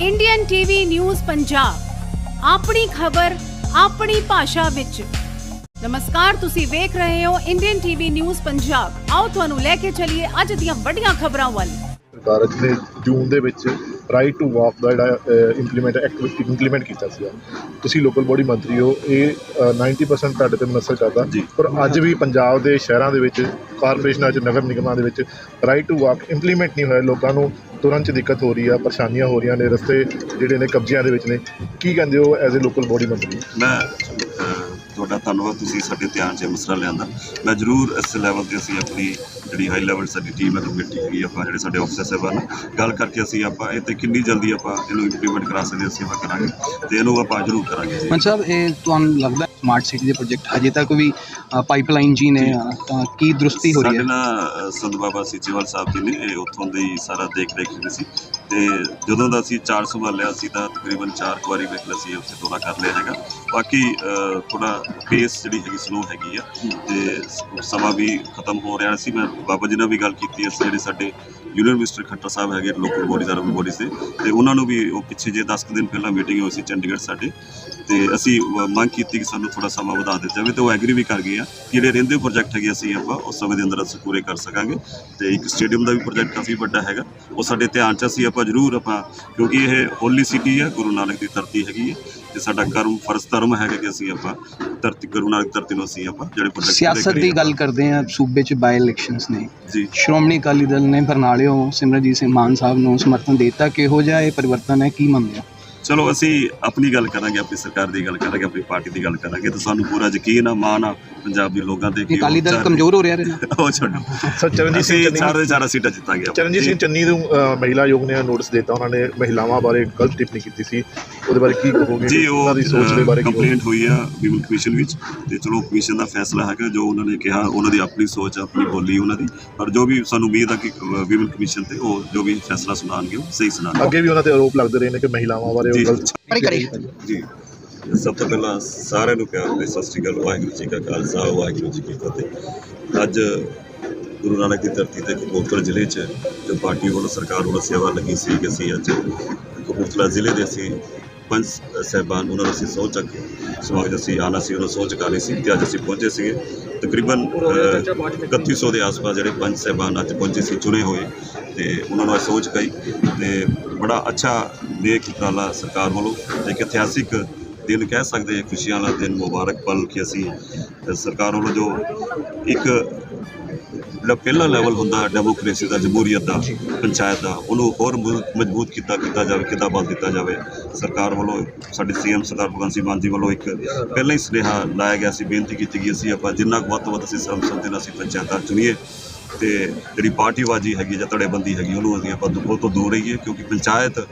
Indian TV news Punjab ਆਪਣੀ ਖਬਰ ਆਪਣੀ ਭਾਸ਼ਾ ਵਿੱਚ। ਨਮਸਕਾਰ ਤੁਸੀਂ ਵੇਖ ਰਹੇ ਹੋ ਇੰਡੀਅਨ ਟੀਵੀ ਨਿਊਜ਼ ਪੰਜਾਬ ਆਓ ਤੁਹਾਨੂੰ ਲੈ ਕੇ ਚੱਲੀਏ ਅੱਜ ਦੀਆਂ ਵੱਡੀਆਂ ਖਬਰਾਂ ਵੱਲ। ਸਰਕਾਰ ਨੇ ਜੂਨ ਦੇ ਵਿੱਚ ਰਾਈਟ ਟੂ ਵਾਕ ਦਾ ਜਿਹੜਾ ਇੰਪਲੀਮੈਂਟ ਐਕਟ ਇੰਪਲੀਮੈਂਟ ਕੀਤਾ ਸੀ ਤੁਸੀਂ ਲੋਕਲ ਬੋਡੀ ਮੰਤਰੀ ਹੋ ਇਹ ਅ, 90% ਤੁਹਾਡੇ ਤੇ ਮਨਸਰ ਕਰਦਾ। ਪਰ ਅੱਜ ਵੀ ਪੰਜਾਬ ਦੇ ਸ਼ਹਿਰਾਂ ਦੇ ਵਿੱਚ ਕਾਰਪੋਰੇਸ਼ਨਾਂ 'ਚ ਨਗਰ ਨਿਗਮਾਂ ਦੇ ਵਿੱਚ ਰਾਈਟ ਟੂ ਵਾਕ ਇੰਪਲੀਮੈਂਟ ਨਹੀਂ ਹੋਇਆ। ਲੋਕਾਂ ਨੂੰ ਤੁਰਨ 'ਚ ਦਿੱਕਤ ਹੋ ਰਹੀ ਆ, ਪਰੇਸ਼ਾਨੀਆਂ ਹੋ ਰਹੀਆਂ ਨੇ, ਰਸਤੇ ਜਿਹੜੇ ਨੇ ਕਬਜ਼ਿਆਂ ਦੇ ਵਿੱਚ ਨੇ। ਕੀ ਕਹਿੰਦੇ ਹੋ ਐਜ਼ ਅ ਲੋਕਲ ਬੋਡੀ ਮੰਤਰੀ? ਮੈਂ ਤੁਹਾਡਾ ਧੰਨਵਾਦ, ਤੁਸੀਂ ਸਾਡੇ ਧਿਆਨ 'ਚ ਇਹ ਮਸਲਾ ਲਿਆਂਦਾ। ਮੈਂ ਜ਼ਰੂਰ ਇਸ ਲੈਵਲ ਤੇ ਅਸੀਂ ਆਪਣੀ ਜਿਹੜੀ ਹਾਈ ਲੈਵਲ ਸਾਡੀ ਟੀਮ ਹੈ ਕਮੇਟੀ ਹੈਗੀ ਆਪਾਂ ਜਿਹੜੇ ਸਾਡੇ ਆਫਿਸਰ ਸਾਹਿਬਾਨ ਗੱਲ ਕਰਕੇ ਅਸੀਂ ਆਪਾਂ ਇਹ ਤੇ ਕਿੰਨੀ ਜਲਦੀ ਆਪਾਂ ਇਹਨੂੰ ਇੰਪਲੀਮੈਂਟ ਕਰਾ ਸਕਦੇ ਅਸੀਂ ਆਪਾਂ ਕਰਾਂਗੇ ਤੇ ਇਹਨੂੰ ਆਪਾਂ ਜ਼ਰੂਰ ਕਰਾਂਗੇ ਮਨ ਸਾਹਿਬ ਇਹ ਤੁਹਾਨੂੰ ਲੱਗਦਾ ਸਮਾਰਟ ਸਿਟੀ ਦੇ ਪ੍ਰੋਜੈਕਟ ਹਜੇ ਤੱਕ ਵੀ ਪਾਈਪਲਾਈਨ ਜੀ ਨੇ ਤਾਂ ਕੀ ਦਰੁਸਤੀ ਹੋ ਰਹੀ ਸਾਡੇ ਹੈ ਨਾਲ ਅਹ, ਸੰਤ ਬਾਬਾ ਸੀਚੇਵਾਲ ਸਾਹਿਬ ਜੀ ਨੇ ਉੱਥੋਂ ਦੇ ਸਾਰਾ ਦੇਖ ਰੇਖ ਸੀ। ਤੇ ਜਦੋਂ ਦਾ ਅਸੀਂ ਚਾਰ ਸੰਭਾਲਿਆ ਸੀ ਤਾਂ ਤਕਰੀਬਨ ਚਾਰ ਕੁ ਵਾਰੀ ਵੇਖ ਲਿਆ ਸੀ ਉੱਥੇ ਦੌਰਾ ਕਰ ਲਿਆ ਹੈਗਾ। ਬਾਕੀ ਅਹ, ਥੋੜਾ ਪੇਸ ਜਿਹੜੀ ਹੈਗੀ ਸਲੋ ਹੈਗੀ ਆ ਤੇ ਸਮਾਂ ਵੀ ਖਤਮ ਹੋ ਰਿਹਾ ਸੀ। ਮੈਂ ਬਾਬਾ ਜੀ ਨਾਲ ਵੀ ਗੱਲ ਕੀਤੀ ਅਸੀਂ ਜਿਹੜੇ ਸਾਡੇ ਯੂਨੀਅਨ ਮਿਨਿਸਟਰ ਖੱਟਰ ਸਾਹਿਬ ਹੈਗੇ ਲੋਕਲ ਬੋਡੀਜ਼ ਅਰਬਨ ਬੋਡੀਜ਼ ਦੇ ਤੇ ਉਹਨਾਂ ਨੂੰ ਵੀ ਉਹ ਪਿੱਛੇ ਜੇ 10 ਕੁ ਦਿਨ ਪਹਿਲਾਂ ਮੀਟਿੰਗ ਹੋਈ ਸੀ ਚੰਡੀਗੜ੍ਹ ਸਾਡੇ ਤੇ ਅਸੀਂ ਮੰਗ ਕੀਤੀ ਕਿ ਸਾਨੂੰ ਥੋੜਾ ਸਮਾਂ ਵਧਾ ਦਿੱਤਾ ਜਾਵੇ ਤੇ ਉਹ ਐਗਰੀ ਵੀ ਕਰ ਗਏ ਆ ਕਿ ਜਿਹੜੇ ਰਹਿੰਦੇ ਪ੍ਰੋਜੈਕਟ ਹੈਗੇ ਅਸੀਂ ਆਪਾਂ ਉਸ ਸਮੇਂ ਦੇ ਅੰਦਰ ਅਸੀਂ ਪੂਰੇ ਕਰ ਸਕਾਂਗੇ। ਤੇ ਇੱਕ ਸਟੇਡੀਅਮ ਦਾ ਵੀ ਪ੍ਰੋਜੈਕਟ ਕਾਫੀ ਵੱਡਾ ਹੈਗਾ ਉਹ ਸਾਡੇ ਧਿਆਨ 'ਚ ਅਸੀਂ ਆਪਾਂ ਜ਼ਰੂਰ ਆਪਾਂ ਕਿਉਂਕਿ ਇਹ ਹੋਲੀ ਸਿਟੀ ਹੈ ਗੁਰੂ ਨਾਨਕ ਦੀ ਧਰਤੀ ਹੈਗੀ ਹੈ ਤੇ ਸਾਡਾ ਕਰਮ ਫਰਜ਼ ਧਰਮ ਹੈਗਾ ਕਿ ਅਸੀਂ ਆਪਾਂ ਧਰਤੀ ਗੁਰੂ ਨਾਨਕ ਧਰਤੀ ਨੂੰ ਅਸੀਂ ਆਪਾਂ ਜਿਹੜੇ ਪ੍ਰੋਜੈਕਟ ਸਿਆਸਤ ਦੀ ਗੱਲ ਕਰਦੇ ਆ ਸੂਬੇ 'ਚ ਬਾਈ ਇਲੈਕਸ਼ਨਸ ਨੇ। ਜੀ। ਸ਼੍ਰੋਮਣੀ ਅਕਾਲੀ ਦਲ ਨੇ ਬਰਨਾਲਿਓ ਸਿਮਰਜੀਤ ਸਿੰਘ ਮਾਨ ਸਾਹਿਬ ਨੂੰ ਸਮਰਥਨ ਦਿੱਤਾ ਕਿਹੋ ਜਿਹਾ ਇਹ ਪਰਿਵਰਤਨ ਹੈ ਕੀ ਮੰਨਦੇ ਹੋ? ਚਲੋ ਅਸੀਂ ਆਪਣੀ ਗੱਲ ਕਰਾਂਗੇ ਆਪਣੀ ਸਰਕਾਰ ਦੀ ਗੱਲ ਕਰਾਂਗੇ ਆਪਣੀ ਪਾਰਟੀ ਦੀ ਗੱਲ ਕਰਾਂਗੇ ਤੇ ਸਾਨੂੰ ਪੂਰਾ ਯਕੀਨ ਆ ਮਾਣ ਆ ਪੰਜਾਬ ਲੋਕਾਂ ਤੇ ਇਹ ਅਕਾਲੀ ਦਲ ਕਮਜ਼ੋਰ ਹੋ ਰਿਹਾ ਰਹੇ। ਨਾ ਉਹ ਛੱਡੋ। ਸਰ ਚਰਨਜੀਤ ਸਿੰਘ ਚੰਨੀ ਦੇ ਚਾਰ ਸੀਟਾਂ ਜਿੱਤਾਂਗੇ। ਚਰਨਜੀਤ ਸਿੰਘ ਚੰਨੀ ਨੂੰ ਮਹਿਲਾ ਆਯੋਗ ਨੇ ਨੋਟਿਸ ਦਿੱਤਾ ਉਹਨਾਂ ਨੇ ਮਹਿਲਾਵਾਂ ਬਾਰੇ ਗਲਤ ਟਿੱਪਣੀ ਕੀਤੀ ਸੀ। ਉਹਦੇ ਬਾਰੇ ਕੀ ਕਹੋਗੇ? ਜੀ ਉਹ ਉਹਨਾਂ ਦੀ ਸੋਚ ਦੇ ਬਾਰੇ ਕੀ? ਕੰਪਲੇਂਟ ਹੋਈ ਆ ਵਿਮਨ ਕਮਿਸ਼ਨ ਵਿੱਚ ਤੇ ਚਲੋ ਕਮਿਸ਼ਨ ਦਾ ਫੈਸਲਾ ਹੈਗਾ ਜੋ ਉਹਨਾਂ ਨੇ ਕਿਹਾ ਉਹਨਾਂ ਦੀ ਆਪਣੀ ਸੋਚ ਆਪਣੀ ਬੋਲੀ ਉਹਨਾਂ ਦੀ। ਪਰ ਜੋ ਵੀ ਸਾਨੂੰ ਉਮੀਦ ਆ ਕਿ ਵਿਮਨ ਕਮਿਸ਼ਨ ਤੇ ਉਹ ਜੋ ਵੀ ਫੈਸਲਾ ਸੁਣਾਉਣਗੇ ਉਹ ਸਹੀ ਸੁਣਾਉਣਗੇ। ਅੱਗੇ ਵੀ ਉਹਨਾਂ ਤੇ ਆਰੋਪ ਲੱਗਦੇ ਰਹੇ ਨੇ ਕਿ ਮਹਿਲਾਵਾਂ ਬਾਰੇ ਜੀ। ਕਰੀ। ਸਭ ਤੋਂ ਪਹਿਲਾਂ ਸਾਰਿਆਂ ਨੂੰ ਪਿਆਰ ਭਰੀ ਸਤਿ ਸ਼੍ਰੀ ਅਕਾਲ ਵਾਹਿਗੁਰੂ ਜੀ ਕਾ ਖਾਲਸਾ ਵਾਹਿਗੁਰੂ ਜੀ ਕੀ ਫਤਿਹ। ਅੱਜ ਗੁਰੂ ਨਾਨਕ ਦੀ ਧਰਤੀ ਤੇ ਕਪੂਰਥਲਾ ਜ਼ਿਲ੍ਹੇ 'ਚ ਜੋ ਪਾਰਟੀ ਵੱਲੋਂ ਸਰਕਾਰ ਵੱਲੋਂ ਸੇਵਾ ਲੱਗੀ ਸੀ ਕਿ ਅਸੀਂ ਅੱਜ ਕਪੂਰਥਲਾ ਜ਼ਿਲ੍ਹੇ ਦੇ ਅਸੀਂ ਪੰਜ ਸਹਿਬਾਨ ਉਹਨਾਂ ਨੂੰ ਅਸੀਂ ਸਹੁੰ ਚੱਕ। ਸਮਾਗਮ ਅਸੀਂ ਆਉਣਾ ਸੀ ਉਹਨਾਂ ਸਹੁੰ ਚੁਕਾਉਣੀ ਸੀ ਤੇ ਅੱਜ ਅਸੀਂ ਪਹੁੰਚੇ ਸੀਗੇ। ਤਕਰੀਬਨ ਅਹ, 3100 ਦੇ ਆਸ-ਪਾਸ ਜਿਹੜੇ ਪੰਜ ਸਹਿਬਾਨ ਅੱਜ ਪਹੁੰਚੇ ਸੀ ਚੁਣੇ ਹੋਏ। ਤੇ ਉਹਨਾਂ ਨੂੰ ਅੱਜ ਸੋਚ ਕਹੀ ਤੇ ਬੜਾ ਅੱਛਾ ਨੇਕ ਉਪਰਾਲਾ ਸਰਕਾਰ ਵੱਲੋਂ। ਇੱਕ ਇਤਿਹਾਸਿਕ ਦਿਨ ਕਹਿ ਸਕਦੇ ਖੁਸ਼ੀਆਂ ਵਾਲਾ ਦਿਨ, ਮੁਬਾਰਕ ਪਲ ਕਿ ਅਸੀਂ ਸਰਕਾਰ ਵੱਲੋਂ ਜੋ ਇੱਕ ਜਿਹੜਾ ਪਹਿਲਾ ਲੈਵਲ ਹੁੰਦਾ ਡੈਮੋਕ੍ਰੇਸੀ ਦਾ, ਜਮਹੂਰੀਅਤ ਦਾ, ਪੰਚਾਇਤ ਦਾ, ਉਹਨੂੰ ਹੋਰ ਮਜ਼ਬੂਤ ਕੀਤਾ ਕੀਤਾ ਜਾਵੇ, ਕਿੱਦਾਂ ਬਲ ਦਿੱਤਾ ਜਾਵੇ। ਸਰਕਾਰ ਵੱਲੋਂ, ਸਾਡੇ ਸੀਐਮ ਸਰਦਾਰ ਭਗਵੰਤ ਸਿੰਘ ਮਾਨ ਜੀ ਵੱਲੋਂ ਇੱਕ ਪਹਿਲਾਂ ਹੀ ਸੁਨੇਹਾ ਲਾਇਆ ਗਿਆ ਸੀ, ਬੇਨਤੀ ਕੀਤੀ ਗਈ ਸੀ, ਆਪਾਂ ਜਿੰਨਾ ਕੁ ਵੱਧ ਤੋਂ ਵੱਧ ਅਸੀਂ ਸਰਬਸੰਮਤੀ ਨਾਲ ਅਸੀਂ ਪੰਚਾਇਤਾਂ ਚੁਣੀਏ। ਤੇ ਜਿਹੜੀ ਪਾਰਟੀਬਾਜ਼ੀ ਹੈਗੀ ਜਾਂ ਧੜੇਬੰਦੀ ਹੈਗੀ, ਉਹਨੂੰ ਅਸੀਂ ਆਪਾਂ ਉਹ ਤੋਂ ਦੂਰ ਰਹੀਏ ਕਿਉਂਕਿ ਪੰਚਾਇਤ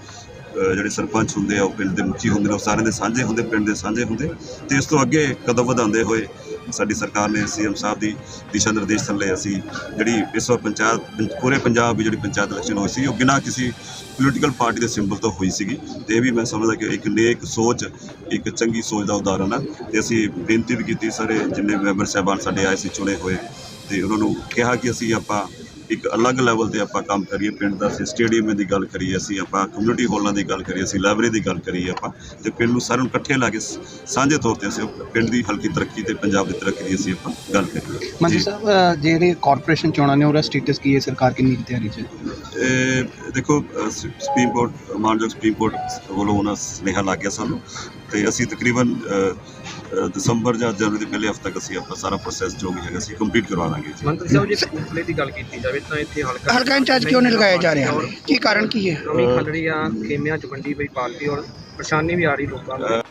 ਜਿਹੜੇ ਸਰਪੰਚ ਹੁੰਦੇ ਆ, ਉਹ ਪਿੰਡ ਦੇ ਮੁਖੀ ਹੁੰਦੇ ਨੇ, ਉਹ ਸਾਰਿਆਂ ਦੇ ਸਾਂਝੇ ਹੁੰਦੇ, ਪਿੰਡ ਦੇ ਸਾਂਝੇ ਹੁੰਦੇ। ਤੇ ਇਸ ਤੋਂ ਅੱਗੇ ਕਦਮ ਵਧਾਉਂਦੇ ਹੋਏ ਸਾਡੀ ਸਰਕਾਰ ਨੇ ਸੀਐਮ ਸਾਹਿਬ ਦੀ ਦਿਸ਼ਾ ਨਿਰਦੇਸ਼ ਥੱਲੇ ਅਸੀਂ ਜਿਹੜੀ ਇਸ ਵਾਰ ਪੰਚਾਇਤ ਪੂਰੇ ਪੰਜਾਬ ਵਿੱਚ ਜਿਹੜੀ ਪੰਚਾਇਤ ਇਲੈਕਸ਼ਨ ਹੋਈ ਸੀ, ਉਹ ਬਿਨਾਂ ਕਿਸੇ ਪੋਲੀਟੀਕਲ ਪਾਰਟੀ ਦੇ ਸਿੰਬਲ ਤੋਂ ਹੋਈ ਸੀਗੀ। ਤੇ ਇਹ ਵੀ ਮੈਂ ਸਮਝਦਾ ਕਿ ਇੱਕ ਨੇਕ ਸੋਚ, ਇੱਕ ਚੰਗੀ ਸੋਚ ਦਾ ਉਦਾਹਰਣ ਆ। ਤੇ ਅਸੀਂ ਬੇਨਤੀ ਵੀ ਕੀਤੀ ਸਾਰੇ ਜਿੰਨੇ ਮੈਂਬਰ ਸਾਹਿਬਾਨ ਸਾਡੇ ਆਏ ਸੀ, ਚੁਣੇ ਹੋਏ ਤੇ ਉਹਨਾਂ ਨੂੰ ਕਿਹਾ ਕਿ ਅਸੀਂ ਆਪਾਂ ਇੱਕ ਅਲੱਗ ਲੈਵਲ ਤੇ ਆਪਾਂ ਕੰਮ ਕਰੀਏ ਪਿੰਡ ਦਾ ਅਸੀਂ ਸਟੇਡੀਅਮ ਦੀ ਗੱਲ ਕਰੀਏ ਅਸੀਂ ਆਪਾਂ ਕਮਿਊਨਿਟੀ ਹਾਲਾਂ ਦੀ ਗੱਲ ਕਰੀਏ ਅਸੀਂ ਲਾਇਬ੍ਰੇਰੀ ਦੀ ਗੱਲ ਕਰੀਏ ਆਪਾਂ ਤੇ ਪਿੰਡ ਨੂੰ ਸਾਰਿਆਂ ਨੂੰ ਇਕੱਠੇ ਲਾ ਕੇ ਸਾਂਝੇ ਤੌਰ ਤੇ ਅਸੀਂ ਪਿੰਡ ਦੀ ਹਲਕੀ ਤਰੱਕੀ ਤੇ ਪੰਜਾਬ ਦੀ ਤਰੱਕੀ ਦੀ ਅਸੀਂ ਆਪਾਂ ਗੱਲ ਕਰੀਏ। ਮੰਤਰੀ। ਸਾਹਿਬ ਜਿਹੜੇ ਕਾਰਪੋਰੇਸ਼ਨ ਚੋਣਾਂ ਨੇ ਉਹਦਾ ਸਟੇਟਸ ਕੀ ਹੈ? ਸਰਕਾਰ ਕਿੰਨੀ ਕੁ ਤਿਆਰੀ 'ਚ ਦੇਖੋ ਸੁਪਰੀਮ ਕੋਰਟ ਮਾਨਯੋਗ ਸੁਪਰੀਮ ਕੋਰਟ ਵੱਲੋਂ ਉਹਨਾਂ ਸੁਨੇਹਾ ਲੱਗ ਗਿਆ ਸਾਨੂੰ। ਤੇ ਅਸੀਂ ਤਕਰੀਬਨ ਦਸੰਬਰ ਜਾਂ ਜਨਵਰੀ ਦੇ ਪਹਿਲੇ ਹਫ਼ਤੇ ਤੱਕ ਅਸੀਂ ਆਪਣਾ ਸਾਰਾ ਪ੍ਰੋਸੈਸ ਜੋ ਵੀ ਹੈਗਾ ਅਸੀਂ ਕੰਪਲੀਟ ਕਰਵਾ ਦਾਂਗੇ ਜੀ। ਮੰਤਰੀ ਸਾਹਿਬ ਜੇ ਕਪੂਰਥਲੇ ਦੀ ਗੱਲ ਕੀਤੀ ਜਾਵੇ ਤਾਂ ਇੱਥੇ ਹਲਕਾ ਹਲਕਾ ਇੰਚਾਰਜ ਕਿਉਂ ਨਹੀਂ ਲਗਾਇਆ ਜਾ ਰਿਹਾ? ਕੀ ਕਾਰਨ ਕੀ ਹੈ? ਨਵੀਂ ਖੰਡੜੀ ਆ ਖੇਮਿਆਂ ਚ ਵੰਡੀ ਪਈ ਪਾਰਟੀ ਔਰ ਪਰੇਸ਼ਾਨੀ ਵੀ ਆ ਰਹੀ ਲੋਕਾਂ ਨੂੰ।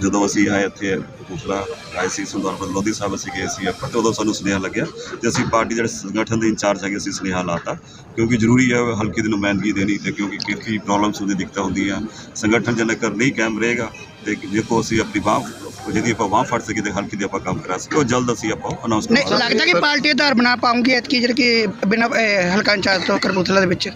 ਜਦੋਂ ਅਸੀਂ ਆਏ ਇੱਥੇ ਦੂਸਰਾ ਆਏ ਸੀ ਸੁੰਦਰ ਲੋਧੀ ਸਾਹਿਬ ਅਸੀਂ ਗਏ ਸੀ ਆਪਾਂ ਤੇ ਉਦੋਂ ਸਾਨੂੰ ਸੁਨੇਹਾ ਲੱਗਿਆ ਤੇ ਅਸੀਂ ਪਾਰਟੀ ਜਿਹੜੇ ਸੰਗਠਨ ਦੇ ਇੰਚਾਰਜ ਹੈਗੇ ਅਸੀਂ ਸੁਨੇਹਾ ਲਾਤਾ ਕਿਉਂਕਿ ਜ਼ਰੂਰੀ ਹੈ ਹਲਕੇ ਦੀ ਨੁਮਾਇੰਦਗੀ ਦੇਣੀ ਤੇ ਕਿਉਂਕਿ ਕਿੰਨੀ ਪ੍ਰੋਬਲਮਸ ਹੁੰਦੀ ਦਿੱਕਤਾਂ ਹੁੰਦੀਆਂ। ਸੰਗਠਨ ਜਨ ਕਰ ਨਹੀਂ ਕਾਇਮ ਰਹੇਗਾ ਤੇ ਦੇਖੋ ਅਸੀਂ ਆਪਣੀ ਬਾਹ ਜਿਹਦੀ ਆਪਾਂ ਬਾਹ ਫੜ ਸਕੀ ਤੇ ਹਲਕੇ ਦੀ ਆਪਾਂ ਕੰਮ ਕਰਾ ਸਕੀ ਉਹ ਜਲਦ ਅਸੀਂ ਆਪਾਂ ਅਨਾਉਂਸ ਨਹੀਂ ਲੱਗਦਾ ਕਿ ਪਾਰਟੀ ਆਧਾਰ ਬਣਾ ਪਾਉਂਗੀ ਐਤਕੀ ਜਿਹੜੀ ਕਿ ਬਿਨਾਂ ਹਲਕਾ ਇੰਚਾਰਜ ਤੋਂ ਕਰਬੂਤਲਾ ਦੇ ਵਿੱਚ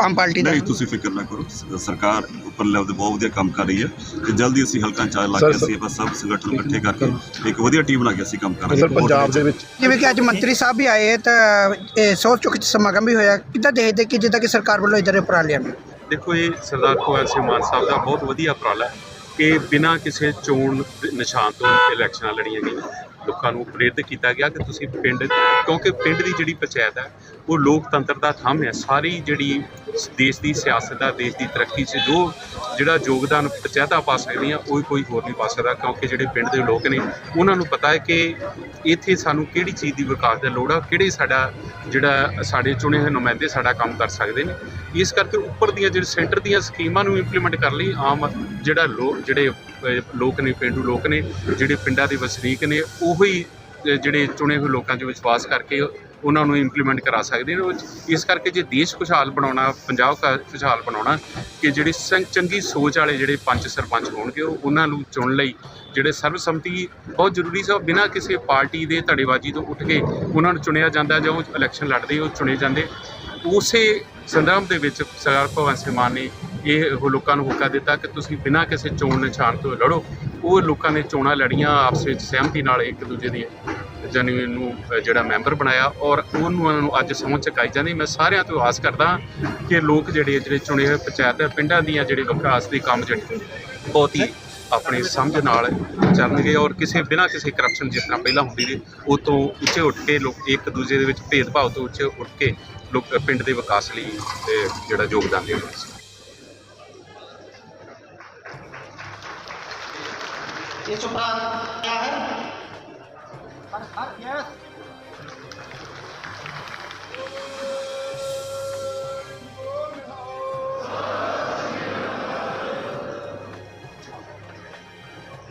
ਆਮ ਪਾਰਟੀ ਦਾ। ਨਹੀਂ ਤੁਸੀਂ ਫਿਕਰ ਨਾ ਕਰੋ ਸ- ਸਰਕਾਰ ਉੱਪਰ ਲੈਵਲ ਤੇ ਬਹੁਤ ਵਧੀਆ ਕੰਮ ਕਰ ਰਹੀ ਹੈ ਤੇ ਜਲਦੀ ਅਸੀਂ ਹਲਕਾ ਇੰਚਾਰਜ ਲਾ ਕੇ। ਅਸੀਂ ਆਪਾਂ ਸਭ ਸੰਗਠਨ ਇਕੱਠੇ ਕਰਕੇ ਇੱਕ ਵਧੀਆ ਟੀਮ ਬਣਾ ਕੇ ਅਸੀਂ ਕੰਮ ਕਰਾਂਗੇ। ਸਰ ਪੰਜਾਬ ਦੇ ਵਿੱਚ ਜਿਵੇਂ ਕਿ ਅੱਜ ਮੰਤਰੀ ਸਾਹਿਬ ਵੀ ਆਏ ਤਾਂ ਇਹ ਸੋਚ ਚੁੱਕ ਸਮਾਗਮ ਵੀ ਹੋਇਆ। ਕਿੱਦਾਂ ਦੇਖਦੇ ਕਿ ਜਿੱਦਾਂ ਕਿ ਸਰਕਾਰ ਵੱਲੋਂ ਇਧਰ ਉਪਰਾਲਿਆਂ ਨੂੰ ਦੇਖੋ ਇਹ ਸਰਦਾਰ ਭਗਵੰਤ ਸਿੰਘ ਮਾਨ ਸਾਹਿਬ ਦਾ ਬਹੁਤ ਵਧੀਆ ਉਪਰਾਲਾ ਹੈ। ਕਿ ਬਿਨਾਂ ਕਿਸੇ ਚੋਣ ਨਿਸ਼ਾਨ ਤੋਂ ਇਲੈਕਸ਼ਨਾਂ ਲੜੀਆਂ ਗਈਆਂ। ਲੋਕਾਂ ਨੂੰ ਪ੍ਰੇਰਿਤ ਕੀਤਾ ਗਿਆ ਕਿ ਤੁਸੀਂ ਪਿੰਡ, ਕਿਉਂਕਿ ਪਿੰਡ ਦੀ ਜਿਹੜੀ ਪੰਚਾਇਤ ਹੈ, ਉਹ ਲੋਕਤੰਤਰ ਦਾ ਥੰਮ ਹੈ। ਸਾਰੀ ਜਿਹੜੀ ਦੇਸ਼ ਦੀ ਸਿਆਸਤ ਦਾ ਦੇਸ਼ ਦੀ ਤਰੱਕੀ 'ਚ ਜੋ ਜਿਹੜਾ ਯੋਗਦਾਨ ਪੰਚਾਇਤਾਂ ਪਾ ਸਕਦੀਆਂ, ਉਹ ਕੋਈ ਹੋਰ ਨਹੀਂ ਪਾ ਸਕਦਾ, ਕਿਉਂਕਿ ਜਿਹੜੇ ਪਿੰਡ ਦੇ ਲੋਕ ਨੇ, ਉਹਨਾਂ ਨੂੰ ਪਤਾ ਹੈ ਕਿ ਇੱਥੇ ਸਾਨੂੰ ਕਿਹੜੀ ਚੀਜ਼ ਦੀ ਵਿਕਾਸ ਦੀ ਲੋੜ ਆ, ਕਿਹੜੇ ਸਾਡਾ ਜਿਹੜਾ ਸਾਡੇ ਚੁਣੇ ਹੋਏ ਨੁਮਾਇੰਦੇ ਸਾਡਾ ਕੰਮ ਕਰ ਸਕਦੇ ਨੇ। ਇਸ ਕਰਕੇ ਉੱਪਰ ਦੀਆਂ ਜਿਹੜੇ ਸੈਂਟਰ ਦੀਆਂ ਸਕੀਮਾਂ ਨੂੰ ਇੰਪਲੀਮੈਂਟ ਕਰਨ ਲਈ, ਆਮ ਜਿਹੜਾ ਲੋਕ, ਜਿਹੜੇ ਲੋਕ ਨੇ, ਪਿੰਡੂ ਲੋਕ ਨੇ, ਜਿਹੜੇ ਪਿੰਡਾਂ ਦੇ ਵਸਨੀਕ ਨੇ, ਉਹੀ ਜਿਹੜੇ ਚੁਣੇ ਹੋਏ ਲੋਕਾਂ 'ਚ ਵਿਸ਼ਵਾਸ ਕਰਕੇ ਉਹਨਾਂ ਨੂੰ ਇੰਪਲੀਮੈਂਟ ਕਰਾ ਸਕਦੇ ਨੇ, ਉਹ- ਇਸ ਕਰਕੇ ਜੇ ਦੇਸ਼ ਖੁਸ਼ਹਾਲ ਬਣਾਉਣਾ, ਪੰਜਾਬ ਦਾ ਖੁਸ਼ਹਾਲ ਬਣਾਉਣਾ, ਕਿ ਜਿਹੜੇ ਸੰ- ਚੰਗੀ ਸੋਚ ਵਾਲੇ ਜਿਹੜੇ ਪੰਚ ਸਰਪੰਚ ਹੋਣਗੇ, ਉਹ ਉਹਨਾਂ ਨੂੰ ਚੁਣ ਲਈ ਜਿਹੜੇ ਸਰਬਸੰਮਤੀ ਬਹੁਤ ਜ਼ਰੂਰੀ ਸੀ ਬਿਨਾਂ ਕਿਸੇ ਪਾਰਟੀ ਦੇ ਧੜੇਬਾਜ਼ੀ ਤੋਂ ਉੱਠ ਕੇ ਉਹਨਾਂ ਨੂੰ ਚੁਣਿਆ ਜਾਂਦਾ ਜਾਂ ਉਹ ਇਲੈਕਸ਼ਨ ਲੜਦੇ, ਉਹ ਚੁਣੇ ਜਾਂਦੇ। ਉਸੇ ਸੰਦਰਭ ਦੇ ਵਿੱਚ ਸਰਦਾਰ ਭਗਵੰਤ ਸਿੰਘ ਮਾਨ ਨੇ ਇਹ ਲੋਕਾਂ ਨੂੰ ਹੋਕਾ ਦਿੱਤਾ ਕਿ ਤੁਸੀਂ ਬਿਨਾਂ ਕਿਸੇ ਚੋਣ ਨਿਸ਼ਾਨ ਤੋਂ ਲੜੋ। ਉਹ ਲੋਕਾਂ ਨੇ ਚੋਣਾਂ ਲੜੀਆਂ, ਆਪਸ ਵਿੱਚ ਸਹਿਮਤੀ ਨਾਲ ਇੱਕ ਦੂਜੇ ਦੀ ਜਾਨੀ ਨੂੰ ਅ, ਜਿਹੜਾ ਮੈਂਬਰ ਬਣਾਇਆ ਔਰ ਉਹਨੂੰ ਉਹਨਾਂ ਨੂੰ ਅੱਜ ਸਹੁੰ ਚੁਕਾਈ ਜਾਂਦੀ ਮੈਂ ਸਾਰਿਆਂ ਤੋਂ ਆਸ ਕਰਦਾ ਕਿ ਲੋਕ ਜਿਹੜੇ ਜਿਹੜੇ ਚੁਣੇ ਹੋਏ ਪੰਚਾਇਤ ਪਿੰਡਾਂ ਦੀਆਂ ਜਿਹੜੇ ਵਿਕਾਸ ਦੇ ਕੰਮ ਜਿਹੜੇ ਬਹੁਤ ਹੀ ਆਪਣੀ ਸਮਝ ਨਾਲ ਚੱਲਣਗੇ ਔਰ ਕਿਸੇ ਬਿਨਾਂ ਕਿਸੇ ਕਰਪਸ਼ਨ ਜਿਸ ਤਰ੍ਹਾਂ ਪਹਿਲਾਂ ਹੁੰਦੀ ਸੀ ਉਹ ਤੋਂ ਉੱਚੇ ਉੱਠ ਕੇ ਲੋਕ ਇੱਕ ਦੂਜੇ ਦੇ ਵਿੱਚ ਭੇਦਭਾਵ ਤੋਂ ਉੱਚੇ ਉੱਠ ਕੇ ਲੋਕ ਪਿੰਡ ਦੇ ਵਿਕਾਸ ਲਈ ਅ, ਜਿਹੜਾ ਯੋਗਦਾਨ ਦੇਣਗੇ इस उपरांत क्या है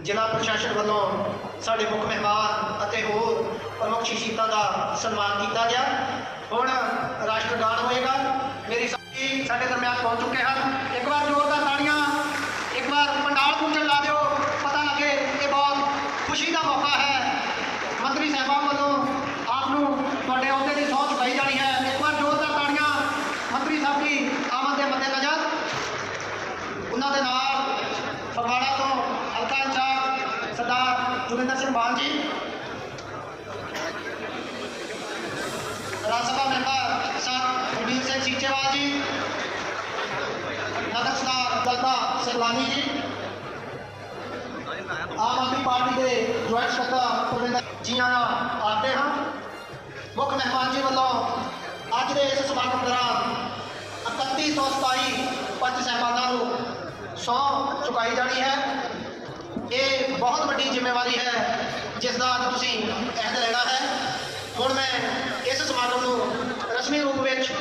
ਜ਼ਿਲ੍ਹਾ ਪ੍ਰਸ਼ਾਸਨ ਵੱਲੋਂ ਸਾਡੇ ਮੁੱਖ ਮਹਿਮਾਨ ਅਤੇ ਹੋਰ ਪ੍ਰਮੁੱਖ ਸ਼ਖਸੀਅਤਾਂ ਦਾ ਸਨਮਾਨ ਕੀਤਾ ਗਿਆ। ਹੁਣ ਰਾਸ਼ਟਰਗਾਨ ਹੋਏਗਾ ਮੇਰੀ ਸਾਥੀ ਸਾਡੇ ਦਰਮਿਆਨ ਪਹੁੰਚ ਚੁੱਕੇ ਹਨ ਇੱਕ ਵਾਰ ਜ਼ੋਰਦਾਰ ਤਾੜੀਆਂ ਇੱਕ ਵਾਰ ਪੰਡਾਲ ਕੁੰਜਣ ਲਾ ਦਿਓ ਪਤਾ ਲੱਗੇ ਇਹ ਬਹੁਤ ਖੁਸ਼ੀ ਦਾ ਮੌਕਾ ਹੈ ਮੰਤਰੀ ਸਾਹਿਬਾਨ ਵੱਲੋਂ ਆਪ ਨੂੰ ਤੁਹਾਡੇ ਅਹੁਦੇ ਦੀ ਸਹੁੰ ਚੁਕਾਈ ਜਾਣੀ ਹੈ ਇੱਕ ਵਾਰ ਜ਼ੋਰਦਾਰ ਤਾੜੀਆਂ ਮੰਤਰੀ ਸਾਹਿਬ ਦੀ ਆਮਦ ਦੇ ਮੱਦੇਨਜ਼ਰ ਉਹਨਾਂ ਦੇ ਨਾਲ ਫਗਵਾੜਾ ਤੋਂ ਹਲਕਾ in charge Sardar ji. Raj Sabha member sir Kulbir Singh Seechewal ji, ਨਗਰ ਸਰਦਾਰ ਦਲਤਾ ਸਿੰਘਲਾਨੀ ਜੀ। ਆਮ ਆਦਮੀ ਪਾਰਟੀ ਦੇ ਜੁਆਇੰਟ ਸਕੱਤਰ ਪ੍ਰਵਿੰਦਰ ਜੀਆਂ ਨਾਲ ਆਤੇ ਹਾਂ। ਮੁੱਖ ਮਹਿਮਾਨ ਜੀ ਵੱਲੋਂ ਅੱਜ ਦੇ ਇਸ ਸਮਾਗਮ ਦੌਰਾਨ 3127 ਪੰਜ ਸਾਹਿਬਾਨਾਂ ਨੂੰ ਸਹੁੰ ਚੁਕਾਈ ਜਾਣੀ ਹੈ। ਇਹ ਬਹੁਤ ਵੱਡੀ ਜ਼ਿੰਮੇਵਾਰੀ ਹੈ। ਜਿਸ ਦਾ ਅੱਜ ਤੁਸੀਂ ਅਹਿਦ ਲੈਣਾ ਹੈ। ਹੁਣ ਮੈਂ ਇਸ ਸਮਾਗਮ ਨੂੰ ਰਸਮੀ ਰੂਪ ਵਿੱਚ